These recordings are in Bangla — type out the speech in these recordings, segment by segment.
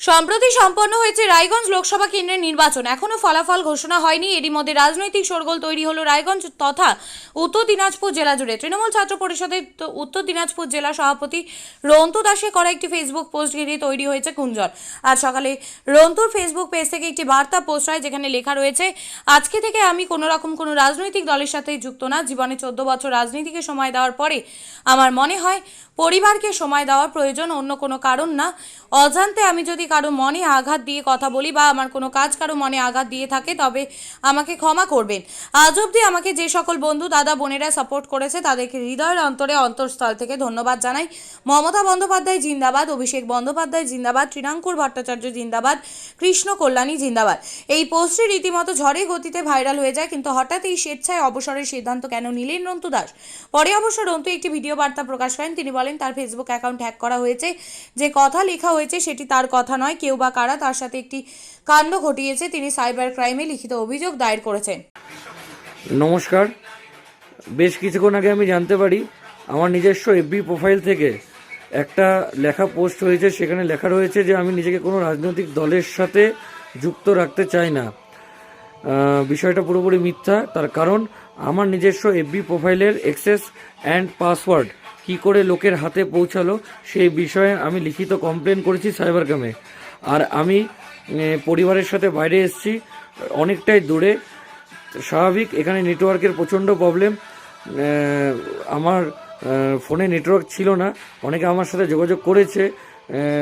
সম্প্রতি সম্পন্ন হয়েছে রায়গঞ্জ লোকসভা কেন্দ্রের নির্বাচন। এখনও ফলাফল ঘোষণা হয়নি। এরই মধ্যে রাজনৈতিক শোরগোল তৈরি হলো রায়গঞ্জ তথা উত্তর দিনাজপুর জেলা জুড়ে। তৃণমূল ছাত্র পরিষদের উত্তর দিনাজপুর জেলা সভাপতি রন্তু দাসে করা একটি ফেসবুক পোস্ট ঘিরে তৈরি হয়েছে কুঞ্জন আজ সকালে রন্তুর ফেসবুক পেজ থেকে একটি বার্তা পোস্ট হয় যেখানে লেখা রয়েছে, আজকে থেকে আমি কোনো রকম কোনো রাজনৈতিক দলের সাথে যুক্ত না। জীবনে চোদ্দ বছর রাজনীতিকে সময় দেওয়ার পরে আমার মনে হয় পরিবারকে সময় দেওয়ার প্রয়োজন, অন্য কোনো কারণ না। অজান্তে আমি যদি কারও মনে আঘাত দিয়ে কথা বলি বা আমার কোনো কাজ কারও মনে আঘাত দিয়ে থাকে, তবে আমাকে ক্ষমা করবেন। আজ অবধি আমাকে যে সকল বন্ধু, দাদা, বোনেরা সাপোর্ট করেছে, তাদেরকে হৃদয়ের অন্তরে অন্তঃস্থল থেকে ধন্যবাদ জানাই। মমতা বন্দ্যোপাধ্যায় জিন্দাবাদ, অভিষেক বন্দ্যোপাধ্যায় জিন্দাবাদ, ত্রিনাঙ্কুর ভট্টাচার্য জিন্দাবাদ, কৃষ্ণ কল্যাণী জিন্দাবাদ। এই পোস্টটি রীতিমতো ঝড়ে গতিতে ভাইরাল হয়ে যায়, কিন্তু হঠাৎ এই স্বেচ্ছায় অবসরের সিদ্ধান্ত কেন নিলেন রন্তু দাস? পরে অবশ্য রন্তু একটি ভিডিও বার্তা প্রকাশ করেন। তিনি বলেন, তার ফেসবুক অ্যাকাউন্ট হ্যাক করা হয়েছে, যে কথা লেখা হয়েছে সেটি তার কথা নয়, কেউ বা কারা তার সাথে একটি কাণ্ড ঘটিয়েছে, তিনি সাইবার ক্রাইমে লিখিত অভিযোগ দায়ের করেছেন। নমস্কার। বেশ কিছুক্ষণ আগে আমি জানতে পারি, আমার নিজস্ব এফবি প্রোফাইল থেকে একটা লেখা পোস্ট হয়েছে, সেখানে লেখা রয়েছে যে আমি নিজেকে কোনো রাজনৈতিক দলের সাথে যুক্ত রাখতে চাই না। বিষয়টা পুরোপুরি মিথ্যা। তার কারণ, আমার নিজস্ব এফবি প্রোফাইলের এক্সেস অ্যান্ড পাসওয়ার্ড কি করে লোকের হাতে পৌঁছালো, সেই বিষয়ে আমি লিখিত কমপ্লেন করেছি সাইবার ক্যামে আর আমি পরিবারের সাথে বাইরে এসেছি, অনেকটাই দূরে। স্বাভাবিক, এখানে নেটওয়ার্কের প্রচণ্ড প্রবলেম। আমার ফোনে নেটওয়ার্ক ছিল না। অনেকে আমার সাথে যোগাযোগ করেছে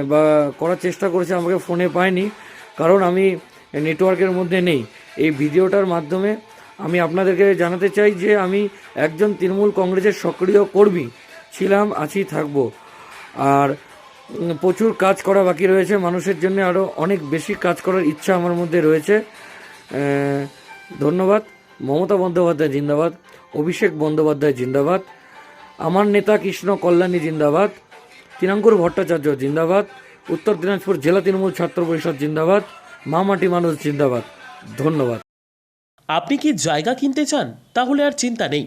বা করার চেষ্টা করেছে, আমাকে ফোনে পায়নি। কারণ আমি নেটওয়ার্কের মধ্যে নেই। এই ভিডিওটার মাধ্যমে আমি আপনাদেরকে জানাতে চাই যে, আমি একজন তৃণমূল কংগ্রেসের সক্রিয় কর্মী। ছিলাম, আছি, থাকব। আর প্রচুর কাজ করা বাকি রয়েছে। মানুষের জন্য আরও অনেক বেশি কাজ করার ইচ্ছা আমার মধ্যে রয়েছে। ধন্যবাদ। মমতা বন্দ্যোপাধ্যায় জিন্দাবাদ। অভিষেক বন্দ্যোপাধ্যায় জিন্দাবাদ। আমার নেতা কৃষ্ণ কল্যাণী জিন্দাবাদ। তিনাঙ্কুর ভট্টাচার্য জিন্দাবাদ। উত্তর দিনাজপুর জেলা তৃণমূল ছাত্র পরিষদ জিন্দাবাদ। মা মাটি মানুষ জিন্দাবাদ। ধন্যবাদ। আপনি কি জায়গা কিনতে চান? তাহলে আর চিন্তা নেই।